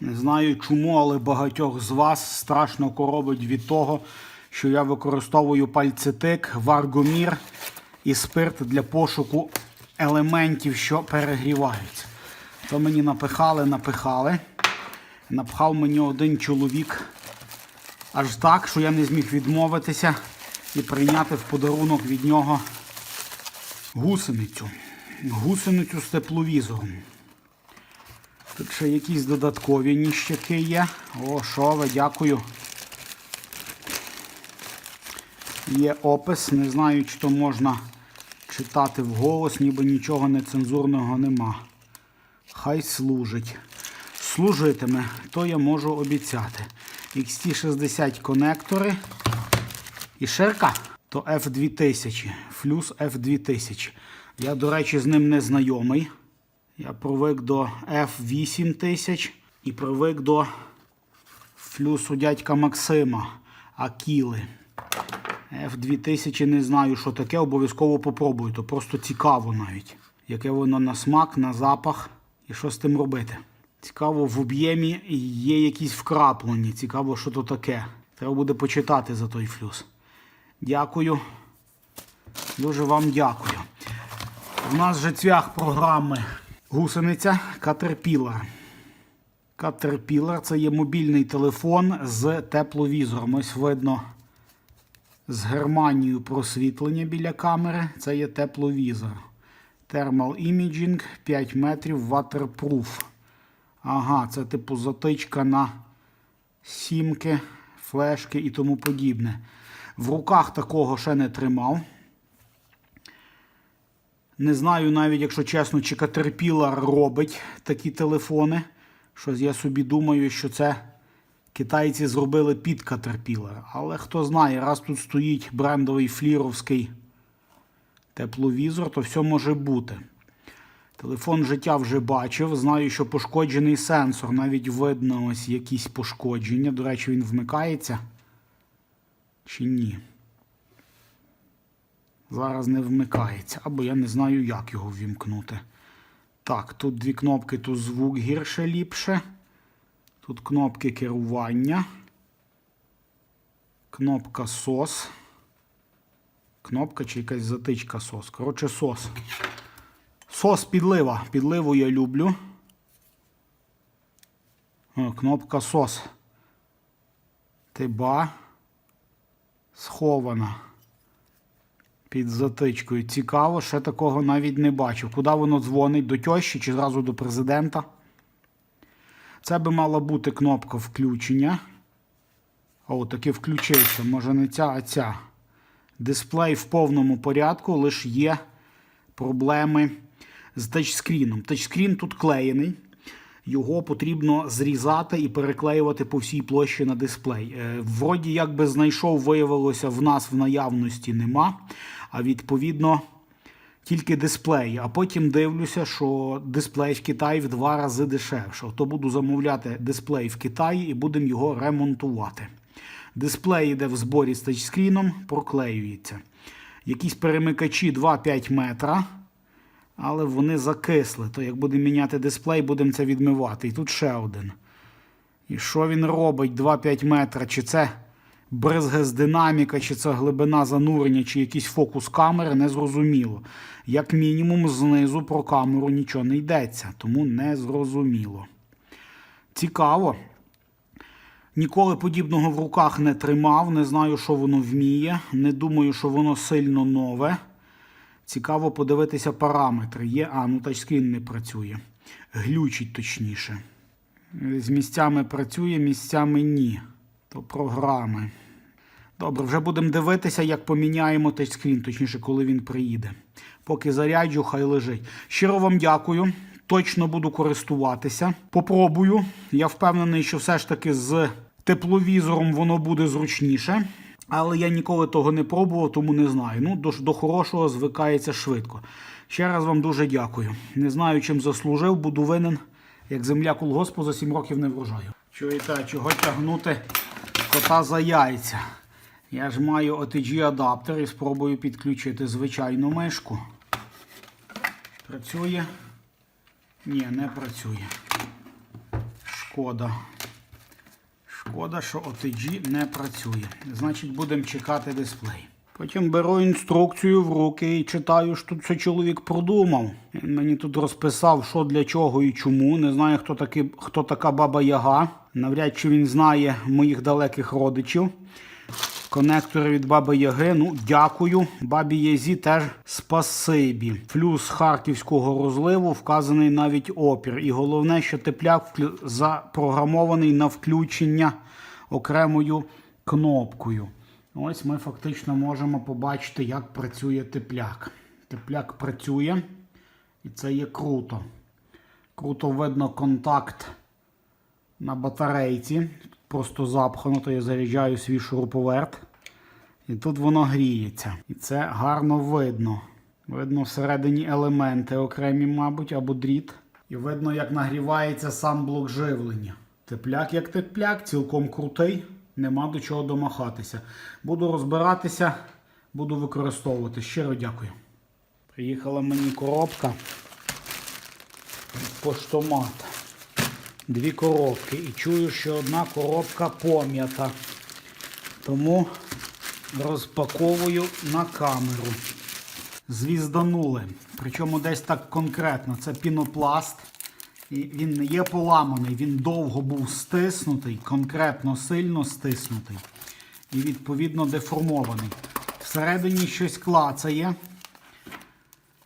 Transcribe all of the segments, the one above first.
Не знаю чому, але багатьох з вас страшно коробить від того, що я використовую пальцетик, варгомір і спирт для пошуку елементів, що перегріваються. То мені напихали, напихали. Напхав мені один чоловік аж так, що я не зміг відмовитися і прийняти в подарунок від нього гусеницю. Гусеницю з тепловізором. Тут ще якісь додаткові ніщаки є. О, що дякую. Є опис, не знаю, чи то можна читати вголос, ніби нічого нецензурного нема. Хай служить. Служитиме, то я можу обіцяти. XT60 конектори. І ширка то F2000, флюс F2000. Я, до речі, з ним не знайомий. Я привик до F8000 і привик до флюсу дядька Максима Акіли. F2000 не знаю, що таке, обов'язково попробую. То просто цікаво навіть. Яке воно на смак, на запах і що з тим робити. Цікаво, в об'ємі є якісь вкраплені. Цікаво, що то таке. Треба буде почитати за той флюс. Дякую. Дуже вам дякую. У нас же цвях програми гусениця Caterpillar. Caterpillar це є мобільний телефон з тепловізором. Ось видно з Германією просвітлення біля камери. Це є тепловізор. Thermal Imaging 5 метрів Waterproof. Ага, це типу затичка на сімки, флешки і тому подібне. В руках такого ще не тримав. Не знаю навіть, якщо чесно, чи Caterpillar робить такі телефони. Щось я собі думаю, що це китайці зробили під Caterpillar. Але хто знає, раз тут стоїть брендовий фліровський тепловізор, то все може бути. Телефон життя вже бачив. Знаю, що пошкоджений сенсор. Навіть видно ось якісь пошкодження. До речі, він вмикається. Чи ні? Зараз не вмикається. Або я не знаю, як його ввімкнути. Так, тут дві кнопки, тут звук гірше ліпше. Тут кнопки керування. Кнопка SOS. Кнопка чи якась затичка SOS. Коротше, SOS. Сос підлива. Підливу я люблю. Кнопка сос. Тиба. Схована. Під затичкою. Цікаво, ще такого навіть не бачив. Куди воно дзвонить? До тьощі чи зразу до президента? Це би мала бути кнопка включення. О, таки включився. Може не ця, а ця. Дисплей в повному порядку, лише є проблеми з тачскріном. Тачскрін тут клеєний. Його потрібно зрізати і переклеювати по всій площі на дисплей. Е, Вроді як би знайшов, виявилося, в нас в наявності нема. А відповідно тільки дисплей. А потім дивлюся, що дисплей в Китаї в два рази дешевше. То буду замовляти дисплей в Китаї і будемо його ремонтувати. Дисплей йде в зборі з тачскріном, проклеюється. Якісь перемикачі 2-5 метра. Але вони закисли. То як будемо міняти дисплей, будемо це відмивати. І тут ще один. І що він робить 2-5 метра? Чи це бризги з динаміка, чи це глибина занурення, чи якийсь фокус камери, не зрозуміло. Як мінімум, знизу про камеру нічого не йдеться, тому не зрозуміло. Цікаво. Ніколи подібного в руках не тримав, не знаю, що воно вміє. Не думаю, що воно сильно нове. Цікаво подивитися параметри. Є, а, ну тачскрін не працює. Глючить точніше. З місцями працює, місцями ні. То програми. Добре, вже будемо дивитися, як поміняємо тачскрін, точніше, коли він приїде. Поки заряджу, хай лежить. Щиро вам дякую. Точно буду користуватися. Попробую. Я впевнений, що все ж таки з тепловізором воно буде зручніше. Але я ніколи того не пробував, тому не знаю. Ну, до, до хорошого звикається швидко. Ще раз вам дуже дякую. Не знаю, чим заслужив, буду винен, як земля колгоспу за 7 років не врожаю. Чуєте, чого тягнути кота за яйця? Я ж маю OTG адаптер і спробую підключити звичайну мишку. Працює? Ні, не працює. Шкода. Шкода, що OTG не працює. Значить, будемо чекати дисплей. Потім беру інструкцію в руки і читаю, що тут все чоловік продумав. Він мені тут розписав, що для чого і чому. Не знаю, хто, такий, хто така баба Яга. Навряд чи він знає моїх далеких родичів. Конектори від Баби Яги. Ну, дякую. Бабі Язі теж спасибі. Флюс харківського розливу вказаний навіть опір. І головне, що тепляк запрограмований на включення окремою кнопкою. Ось ми фактично можемо побачити, як працює тепляк. Тепляк працює, і це є круто. Круто видно контакт на батарейці. Просто запхано, то я заряджаю свій шуруповерт. І тут воно гріється. І це гарно видно. Видно всередині елементи окремі, мабуть, або дріт. І видно, як нагрівається сам блок живлення. Тепляк як тепляк, цілком крутий, нема до чого домахатися. Буду розбиратися, буду використовувати. Щиро дякую. Приїхала мені коробка від поштомата дві коробки. І чую, що одна коробка пом'ята. Тому розпаковую на камеру. Звізданули. Причому десь так конкретно. Це пінопласт. І він не є поламаний, він довго був стиснутий, конкретно сильно стиснутий. І відповідно деформований. Всередині щось клацає.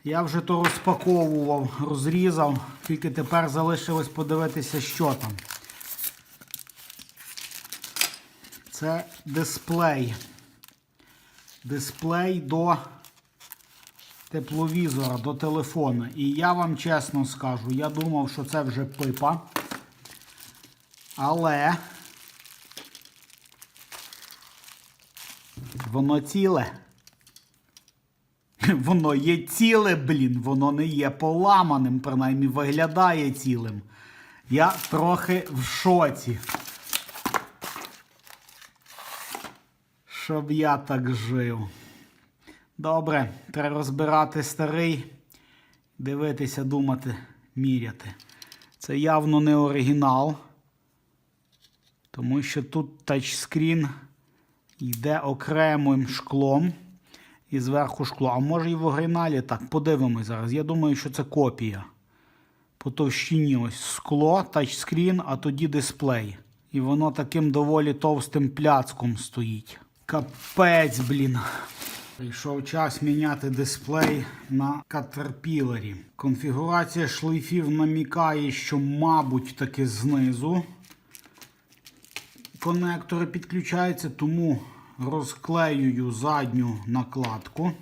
Я вже то розпаковував, розрізав, тільки тепер залишилось подивитися, що там. Це дисплей. Дисплей до тепловізора, до телефона. І я вам чесно скажу, я думав, що це вже пипа. Але воно ціле. Воно є ціле, блін, воно не є поламаним, принаймні виглядає цілим. Я трохи в шоці. Щоб я так жив. Добре, треба розбирати старий, дивитися, думати, міряти. Це явно не оригінал, тому що тут тачскрін йде окремим шклом і зверху шкло. А може і в оригіналі так. Подивимось зараз. Я думаю, що це копія. По товщині ось скло, тачскрін, а тоді дисплей. І воно таким доволі товстим пляцком стоїть. Капець, блін. Прийшов час міняти дисплей на катерпілері. Конфігурація шлейфів намікає, що, мабуть, таки знизу конектори підключаються, тому розклеюю задню накладку,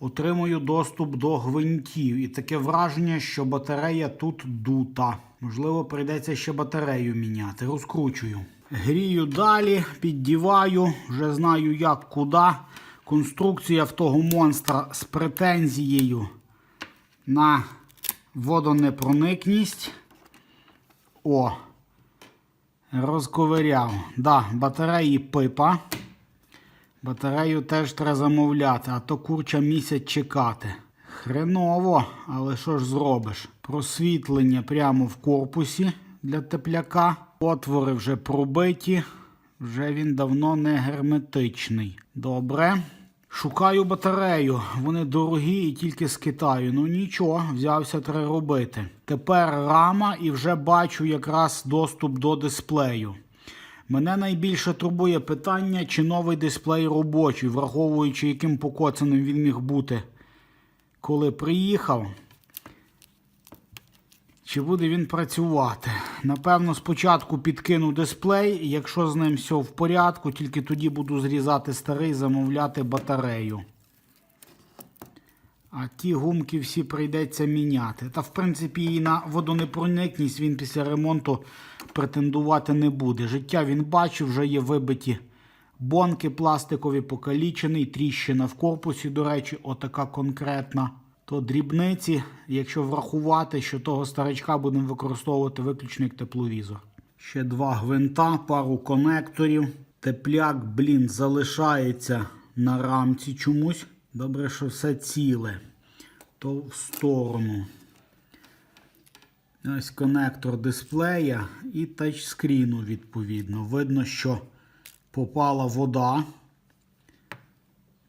отримую доступ до гвинтів. І таке враження, що батарея тут дута. Можливо, прийдеться ще батарею міняти. Розкручую. Грію далі, піддіваю, вже знаю як, куди. Конструкція в того монстра з претензією на водонепроникність. О, розковиряв. Да, батареї пипа. Батарею теж треба замовляти, а то курча місяць чекати. Хреново, але що ж зробиш? Просвітлення прямо в корпусі для тепляка. Отвори вже пробиті, вже він давно не герметичний. Добре. Шукаю батарею. Вони дорогі і тільки з Китаю. Ну нічого, взявся треба робити. Тепер рама і вже бачу якраз доступ до дисплею. Мене найбільше турбує питання, чи новий дисплей робочий, враховуючи, яким покоцаним він міг бути, коли приїхав. Чи буде він працювати? Напевно, спочатку підкину дисплей, якщо з ним все в порядку, тільки тоді буду зрізати старий, замовляти батарею. А ті гумки всі прийдеться міняти. Та, в принципі, і на водонепроникність він після ремонту претендувати не буде. Життя він бачив, вже є вибиті бонки пластикові, покалічений, тріщина в корпусі, до речі, отака конкретна. То дрібниці, якщо врахувати, що того старичка будемо використовувати виключно як тепловізор. Ще два гвинта, пару конекторів. Тепляк, блін, залишається на рамці чомусь. Добре, що все ціле. То в сторону. Ось конектор дисплея і тачскріну, відповідно. Видно, що попала вода.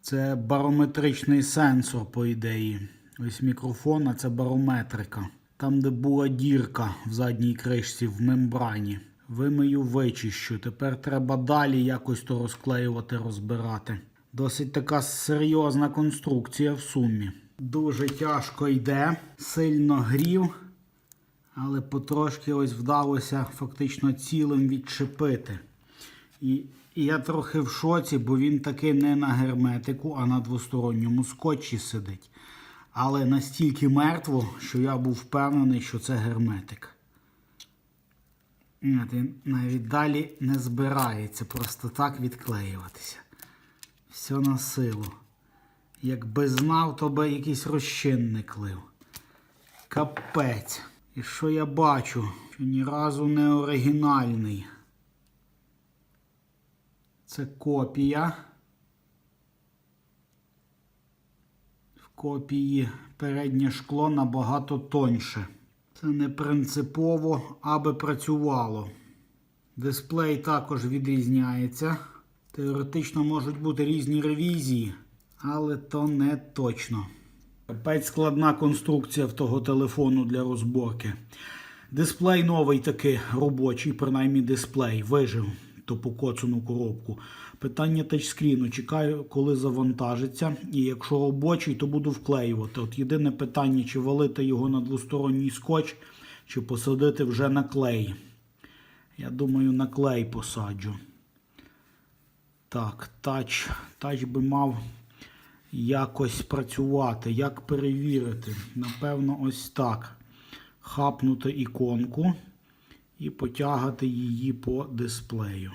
Це барометричний сенсор, по ідеї. Ось мікрофон, а це барометрика. Там, де була дірка в задній кришці в мембрані. Вимию, вичищу. Тепер треба далі якось то розклеювати, розбирати. Досить така серйозна конструкція в сумі. Дуже тяжко йде, сильно грів, але потрошки ось вдалося фактично цілим відчепити. І, і я трохи в шоці, бо він таки не на герметику, а на двосторонньому скотчі сидить. Але настільки мертво, що я був впевнений, що це герметик. Він навіть далі не збирається просто так відклеюватися. Все на силу. Якби знав, то би якийсь розчинник лив. Капець. І що я бачу? Що ні разу не оригінальний. Це копія. Копії переднє шкло набагато тоньше. Це не принципово, аби працювало. Дисплей також відрізняється. Теоретично можуть бути різні ревізії, але то не точно. Капець складна конструкція в того телефону для розборки. Дисплей новий такий робочий, принаймні дисплей. Вижив ту покоцану коробку. Питання тачскріну. Чекаю, коли завантажиться. І якщо робочий, то буду вклеювати. От єдине питання, чи валити його на двосторонній скотч, чи посадити вже на клей. Я думаю, на клей посаджу. Так, тач. Тач би мав якось працювати. Як перевірити? Напевно, ось так. Хапнути іконку і потягати її по дисплею.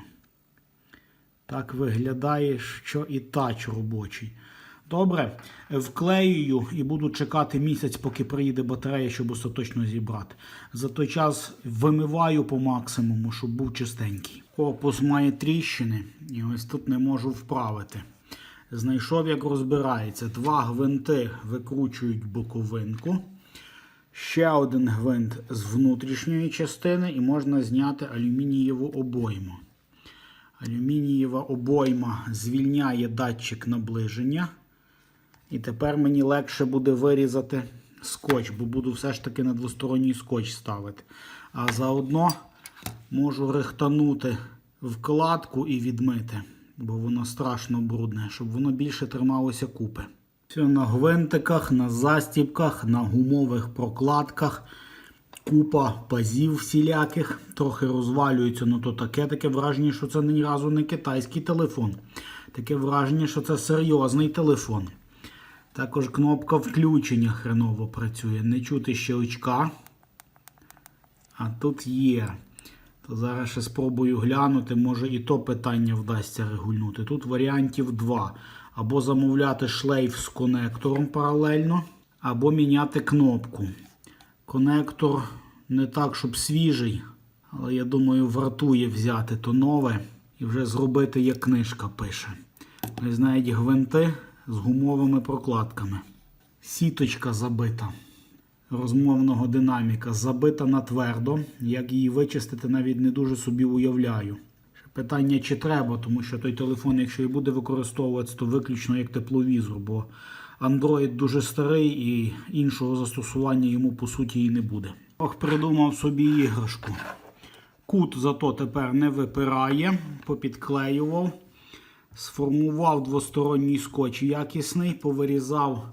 Так виглядає, що і тач робочий. Добре, вклеюю і буду чекати місяць, поки приїде батарея, щоб остаточно зібрати. За той час вимиваю по максимуму, щоб був чистенький. Корпус має тріщини, і ось тут не можу вправити. Знайшов, як розбирається. Два гвинти викручують боковинку. Ще один гвинт з внутрішньої частини, і можна зняти алюмінієву обойму. Алюмінієва обойма звільняє датчик наближення. І тепер мені легше буде вирізати скотч, бо буду все ж таки на двосторонній скотч ставити. А заодно можу рихтанути вкладку і відмити, бо воно страшно брудне, щоб воно більше трималося купи. Все на гвинтиках, на застібках, на гумових прокладках. Купа пазів всіляких, трохи розвалюється, ну то таке таке враження, що це ні разу не китайський телефон. Таке враження, що це серйозний телефон. Також кнопка включення хреново працює. Не чути щелчка. А тут є. То зараз ще спробую глянути, може і то питання вдасться регульнути. Тут варіантів два. Або замовляти шлейф з конектором паралельно, або міняти кнопку. Конектор не так, щоб свіжий, але я думаю, вартує взяти то нове і вже зробити, як книжка пише. Ось навіть гвинти з гумовими прокладками. Сіточка забита розмовного динаміка забита на твердо. Як її вичистити, навіть не дуже собі уявляю. Питання, чи треба, тому що той телефон, якщо і буде використовуватися, то виключно як тепловізор, бо Android дуже старий і іншого застосування йому по суті і не буде. Ох, придумав собі іграшку. Кут зато тепер не випирає, попідклеював, сформував двосторонній скотч якісний, повирізав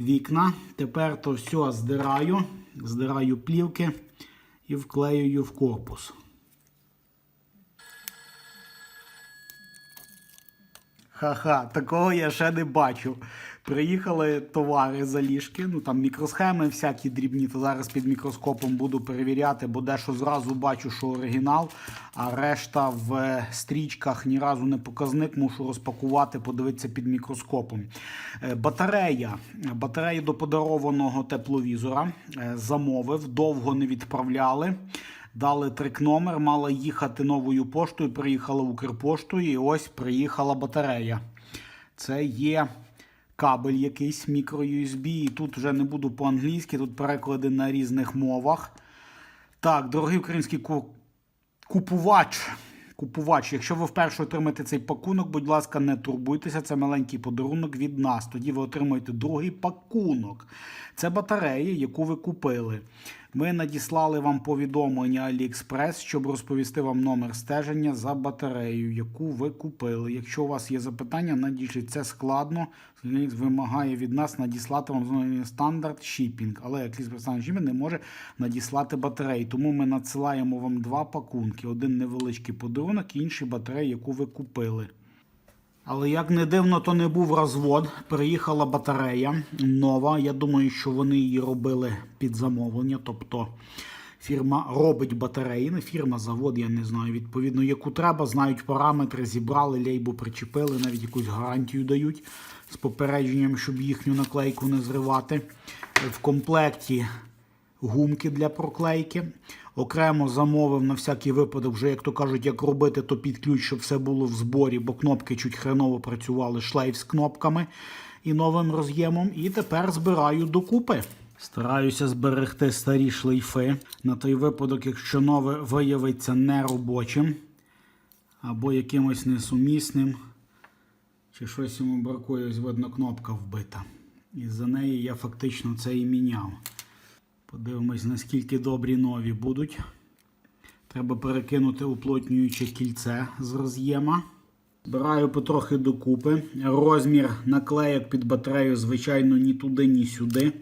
вікна. Тепер то все здираю, здираю плівки і вклеюю в корпус. Ха-ха, такого я ще не бачив. Приїхали товари за ліжки, ну там мікросхеми всякі дрібні, то зараз під мікроскопом буду перевіряти, бо дещо зразу бачу, що оригінал, а решта в стрічках ні разу не показник, мушу розпакувати, подивитися під мікроскопом. Е, Батарея. Батарея до подарованого тепловізора е, замовив, довго не відправляли. Дали трик номер, мала їхати новою поштою, приїхала Укрпоштою і ось приїхала батарея. Це є кабель якийсь мікро-USB. І тут вже не буду по-англійськи, тут переклади на різних мовах. Так, дорогий український ку... купувач. Купувач, якщо ви вперше отримаєте цей пакунок, будь ласка, не турбуйтеся. Це маленький подарунок від нас. Тоді ви отримаєте другий пакунок. Це батарея, яку ви купили. Ми надіслали вам повідомлення AliExpress, щоб розповісти вам номер стеження за батареєю, яку ви купили. Якщо у вас є запитання, надішліть. Це складно. Вимагає від нас надіслати вам стандарт шіпінг, але AliExpress стандарт шіпінг не може надіслати батареї. Тому ми надсилаємо вам два пакунки: один невеличкий подарунок, інший батарея, яку ви купили. Але як не дивно, то не був розвод. Приїхала батарея нова. Я думаю, що вони її робили під замовлення. Тобто фірма робить батареї, не фірма, завод, я не знаю. Відповідно, яку треба, знають параметри, зібрали, лейбу причепили, навіть якусь гарантію дають з попередженням, щоб їхню наклейку не зривати. В комплекті гумки для проклейки. Окремо замовив на всякий випадок, вже, як то кажуть, як робити, то під ключ, щоб все було в зборі, бо кнопки чуть хреново працювали, шлейф з кнопками і новим роз'ємом. І тепер збираю докупи. Стараюся зберегти старі шлейфи на той випадок, якщо нове виявиться неробочим або якимось несумісним, чи щось йому бракує, ось видно, кнопка вбита. І за неї я фактично це і міняв. Подивимось, наскільки добрі нові будуть. Треба перекинути уплотнююче кільце з роз'єма. Збираю потрохи докупи. Розмір наклеєк під батарею, звичайно, ні туди, ні сюди.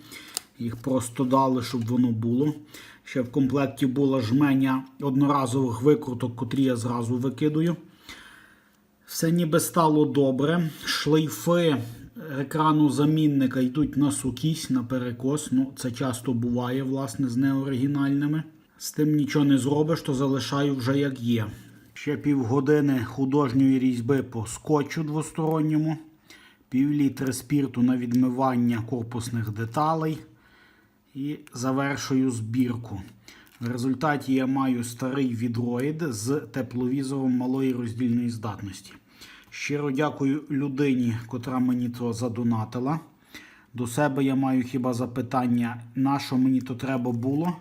Їх просто дали, щоб воно було. Ще в комплекті була жменя одноразових викруток, котрі я зразу викидую. Все ніби стало добре. Шлейфи екрану замінника йдуть на сукісь, на перекос. Ну, це часто буває, власне, з неоригінальними. З тим нічого не зробиш, то залишаю вже як є. Ще півгодини художньої різьби по скотчу двосторонньому, півлітри спірту на відмивання корпусних деталей. І завершую збірку. В результаті я маю старий відроїд з тепловізором малої роздільної здатності. Щиро дякую людині, котра мені то задонатила. До себе я маю хіба запитання, на що мені то треба було.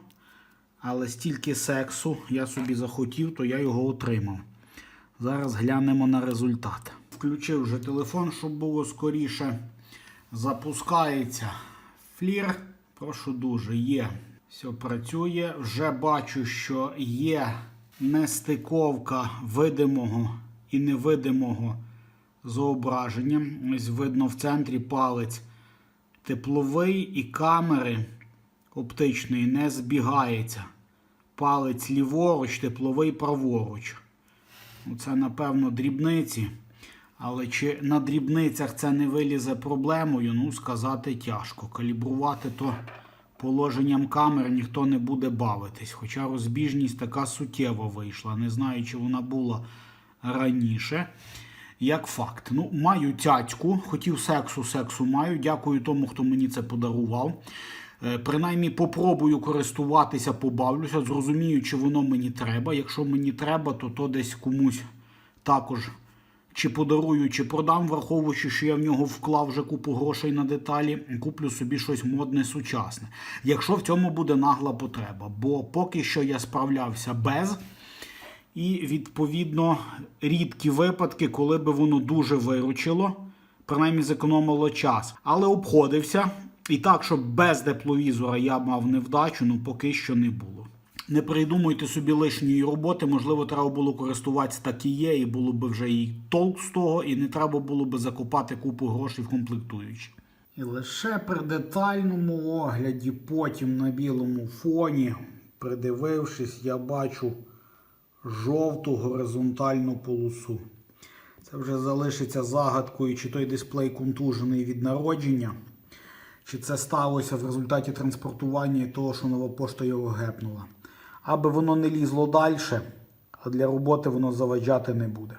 Але стільки сексу я собі захотів, то я його отримав. Зараз глянемо на результат. Включив вже телефон, щоб було скоріше. Запускається флір. Прошу дуже, є. Все працює. Вже бачу, що є нестиковка видимого і невидимого зображення. Ось видно в центрі палець тепловий і камери оптичної не збігається. Палець ліворуч, тепловий праворуч. Це, напевно, дрібниці. Але чи на дрібницях це не вилізе проблемою, ну, сказати тяжко. Калібрувати то положенням камер ніхто не буде бавитись. Хоча розбіжність така суттєва вийшла. Не знаю, чи вона була раніше. Як факт. Ну, маю тятьку, хотів сексу, сексу маю. Дякую тому, хто мені це подарував. Е, Принаймні попробую користуватися, побавлюся, зрозумію, чи воно мені треба. Якщо мені треба, то то десь комусь також чи подарую, чи продам, враховуючи, що я в нього вклав вже купу грошей на деталі, куплю собі щось модне, сучасне. Якщо в цьому буде нагла потреба. Бо поки що я справлявся без. І, відповідно, рідкі випадки, коли би воно дуже виручило, принаймні зекономило час. Але обходився. І так, щоб без тепловізора я мав невдачу, ну поки що не було. Не придумуйте собі лишньої роботи, можливо, треба було користуватися так і є, і було б вже і толк з того, і не треба було б закопати купу грошей в комплектуючі. І лише при детальному огляді, потім на білому фоні, придивившись, я бачу жовту горизонтальну полосу. Це вже залишиться загадкою, чи той дисплей контужений від народження, чи це сталося в результаті транспортування і того, що нова пошта його гепнула. Аби воно не лізло далі, а для роботи воно заваджати не буде.